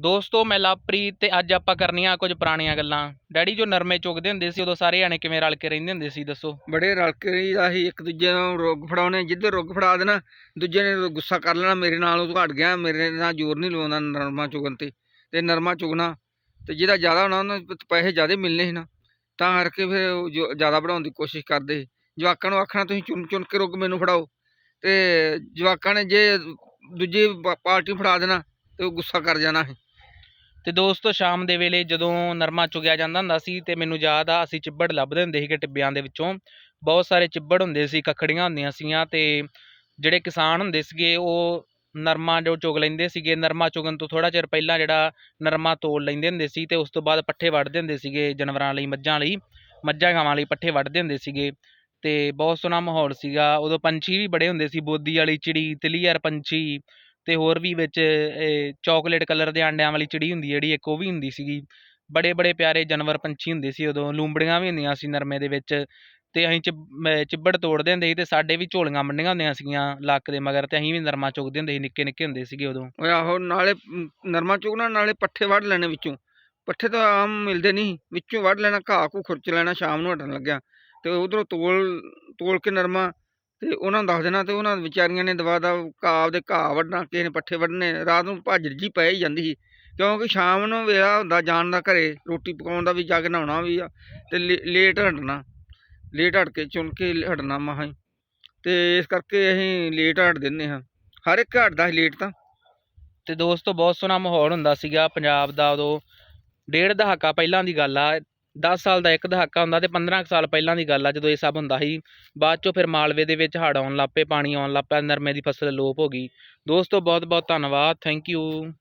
ਦੋਸਤੋ, ਮੈਂ ਲਵਪ੍ਰੀਤ ਤੇ ਅੱਜ ਆਪਾਂ ਕਰਨੀਆਂ ਕੁਝ ਪੁਰਾਣੀਆਂ ਗੱਲਾਂ। ਡੈਡੀ ਜੋ ਨਰਮੇ ਚੁਗਦੇ ਹੁੰਦੇ ਸੀ, ਉਦੋਂ ਸਾਰੇ ਜਾਣੇ ਕਿਵੇਂ ਰਲ ਕੇ ਰਹਿੰਦੇ ਹੁੰਦੇ ਸੀ, ਦੱਸੋ? ਬੜੇ ਰਲ ਕੇ ਰਹੀਦਾ ਸੀ, ਇੱਕ ਦੂਜੇ ਨੂੰ ਰੁੱਗ ਫੜਾਉਣੇ, ਜਿੱਧਰ ਰੁੱਗ ਫੜਾ ਦੇਣਾ, ਦੂਜੇ ਨੇ ਗੁੱਸਾ ਕਰ ਲੈਣਾ, ਮੇਰੇ ਨਾਲ ਉਹ ਘਟ ਗਿਆ, ਮੇਰੇ ਨਾਲ ਜ਼ੋਰ ਨਹੀਂ ਲਵਾਉਂਦਾ ਨਰਮਾ ਚੁਗਣ ਤੇ। ਤੇ ਨਰਮਾ ਚੁਗਣਾ, ਤੇ ਜਿਹਦਾ ਜ਼ਿਆਦਾ ਹੋਣਾ, ਉਹਨੂੰ ਪੈਸੇ ਜ਼ਿਆਦਾ ਮਿਲਣੇ ਸੀ ਨਾ। ਤਾਂ ਕਰਕੇ ਫਿਰ ਉਹ ਜ਼ਿਆਦਾ ਬਣਾਉਣ ਦੀ ਕੋਸ਼ਿਸ਼ ਕਰਦੇ ਸੀ। ਜਵਾਕਾਂ ਨੂੰ ਆਖਣਾ, ਤੁਸੀਂ ਚੁਣ ਚੁਣ ਕੇ ਰੁੱਗ ਮੈਨੂੰ ਫੜਾਓ। ਤੇ ਜਵਾਕਾਂ ਨੇ ਜੇ ਦੂਜੀ ਪਾਰਟੀ ਫੜਾ ਦੇਣਾ, ਤੇ ਉਹ ਗੁੱਸਾ ਕਰ ਜਾਣਾ ਸੀ। ਤੇ ਦੋਸਤੋ, ਸ਼ਾਮ ਦੇ ਵੇਲੇ ਜਦੋਂ ਨਰਮਾ ਚੁਗਿਆ ਜਾਂਦਾ ਹੁੰਦਾ ਸੀ ਤੇ ਮੈਨੂੰ ਯਾਦ ਆ, ਅਸੀਂ ਚਿੱਬੜ ਲੱਭਦੇ ਹੁੰਦੇ ਸੀਗੇ ਟਿੱਬਿਆਂ ਦੇ ਵਿੱਚੋਂ। ਬਹੁਤ ਸਾਰੇ ਚਿੱਬੜ ਹੁੰਦੇ ਸੀ, ਕੱਖੜੀਆਂ ਹੁੰਦੀਆਂ ਸੀਗੀਆਂ ਤੇ ਜਿਹੜੇ ਕਿਸਾਨ ਹੁੰਦੇ ਸੀਗੇ, ਉਹ ਨਰਮਾ ਜੋ ਚੁਗ ਲੈਂਦੇ ਸੀਗੇ, ਨਰਮਾ ਚੁਗਣ ਤੋਂ ਥੋੜਾ ਚਿਰ ਪਹਿਲਾਂ ਜਿਹੜਾ ਨਰਮਾ ਤੋਲ ਲੈਂਦੇ ਹੁੰਦੇ ਸੀ ਤੇ ਉਸ ਤੋਂ ਬਾਅਦ ਪੱਠੇ ਵੱਢਦੇ ਹੁੰਦੇ ਸੀਗੇ ਜਾਨਵਰਾਂ ਲਈ, ਮੱਝਾਂ ਲਈ, ਮੱਝਾਂ ਗਾਵਾਂ ਲਈ ਪੱਠੇ ਵੱਢਦੇ ਹੁੰਦੇ ਸੀਗੇ। ਤੇ ਬਹੁਤ ਸੋਹਣਾ ਮਾਹੌਲ ਸੀਗਾ। ਉਦੋਂ ਪੰਛੀ ਵੀ ਬੜੇ ਹੁੰਦੇ ਸੀ, ਬੋਦੀ ਵਾਲੀ ਚਿੜੀ, ਤਿਲੀਅਰ ਪੰਛੀ ਅਤੇ ਹੋਰ ਵੀ ਵਿੱਚ ਚੋਕਲੇਟ ਕਲਰ ਦੇ ਆਂਡਿਆਂ ਵਾਲੀ ਚਿੜੀ ਹੁੰਦੀ ਜਿਹੜੀ, ਇੱਕ ਉਹ ਵੀ ਹੁੰਦੀ ਸੀਗੀ। ਬੜੇ ਬੜੇ ਪਿਆਰੇ ਜਾਨਵਰ ਪੰਛੀ ਹੁੰਦੇ ਸੀ ਉਦੋਂ, ਲੂੰਬੜੀਆਂ ਵੀ ਹੁੰਦੀਆਂ ਸੀ ਨਰਮੇ ਦੇ ਵਿੱਚ ਅਤੇ ਅਸੀਂ ਚਿਬ- ਚਿੱਬੜ ਤੋੜਦੇ ਹੁੰਦੇ ਸੀ ਅਤੇ ਸਾਡੇ ਵੀ ਝੋਲੀਆਂ ਮੰਡੀਆਂ ਹੁੰਦੀਆਂ ਸੀਗੀਆਂ ਲੱਕ ਦੇ ਮਗਰ ਅਤੇ ਅਸੀਂ ਵੀ ਨਰਮਾ ਚੁਗਦੇ ਹੁੰਦੇ ਸੀ, ਨਿੱਕੇ ਨਿੱਕੇ ਹੁੰਦੇ ਸੀਗੇ ਉਦੋਂ। ਆਹੋ, ਨਾਲੇ ਨਰਮਾ ਚੁਗਣਾ, ਨਾਲੇ ਪੱਠੇ ਵੱਢ ਲੈਣੇ ਵਿੱਚੋਂ। ਪੱਠੇ ਤਾਂ ਆਮ ਮਿਲਦੇ ਨਹੀਂ, ਵਿੱਚੋਂ ਵੱਢ ਲੈਣਾ, ਘਾਹ ਘੂ ਖੁਰਚ ਲੈਣਾ, ਸ਼ਾਮ ਨੂੰ ਹਟਣ ਲੱਗਿਆ। ਅਤੇ ਉਧਰੋਂ ਤੋਲ ਤੋਲ ਕੇ ਨਰਮਾ ਤੇ ਉਹਨਾਂ ਨੂੰ ਦੱਸ ਦੇਣਾ ਤੇ ਉਹਨਾਂ ਵਿਚਾਰੀਆਂ ਨੇ ਦਵਾ ਦਾ ਘਾਹ ਆਪਦੇ ਘਾਹ ਵੱਢਣਾ, ਕਿਸੇ ਨੇ ਪੱਠੇ ਵੱਢਣੇ, ਰਾਤ ਨੂੰ ਭੱਜ ਜੀ ਪੈ ਹੀ ਜਾਂਦੀ ਸੀ। ਕਿਉਂਕਿ ਸ਼ਾਮ ਨੂੰ ਵੇਲਾ ਹੁੰਦਾ ਜਾਣ ਦਾ ਘਰੇ, ਰੋਟੀ ਪਕਾਉਣ ਦਾ ਵੀ, ਜਾ ਕੇ ਨਹਾਉਣਾ ਵੀ ਆ, ਤੇ ਲੇ- ਲੇਟ ਹਟਣਾ। ਲੇਟ ਹਟ ਕੇ ਚੁਣ ਕੇ ਹਟਣਾ ਮਹਾਂ ਹੀ। ਤੇ ਇਸ ਕਰਕੇ ਅਸੀਂ ਲੇਟ ਹਟ ਦਿੰਦੇ ਹਾਂ। ਹਰ ਇੱਕ ਹਟਦਾ ਸੀ ਲੇਟ ਤਾਂ। ਤੇ ਦੋਸਤੋ, ਬਹੁਤ ਸੋਹਣਾ ਮਾਹੌਲ ਹੁੰਦਾ ਸੀਗਾ ਪੰਜਾਬ ਦਾ ਉਦੋਂ। ਡੇਢ ਦਹਾਕਾ ਪਹਿਲਾਂ ਦੀ ਗੱਲ ਆ 10 ਸਾਲ ਦਾ ਇੱਕ ਦਹਾਕਾ ਹੁੰਦਾ ਤੇ 15 ਕੁ ਸਾਲ ਪਹਿਲਾਂ ਦੀ ਗੱਲ ਆ, ਜਦੋਂ ਇਹ ਸਭ ਹੁੰਦਾ ਸੀ। ਬਾਅਦ ਚੋਂ ਫਿਰ ਮਾਲਵੇ ਦੇ ਵਿੱਚ ਹੜ੍ਹ ਆਉਣ ਲੱਗ ਪਏ, ਪਾਣੀ ਆਉਣ ਲੱਗ ਪਿਆ, ਨਰਮੇ ਦੀ ਫਸਲ ਲੋਪ ਹੋ ਗਈ। ਦੋਸਤੋ ਬਹੁਤ ਬਹੁਤ ਧੰਨਵਾਦ ਥੈਂਕ ਯੂ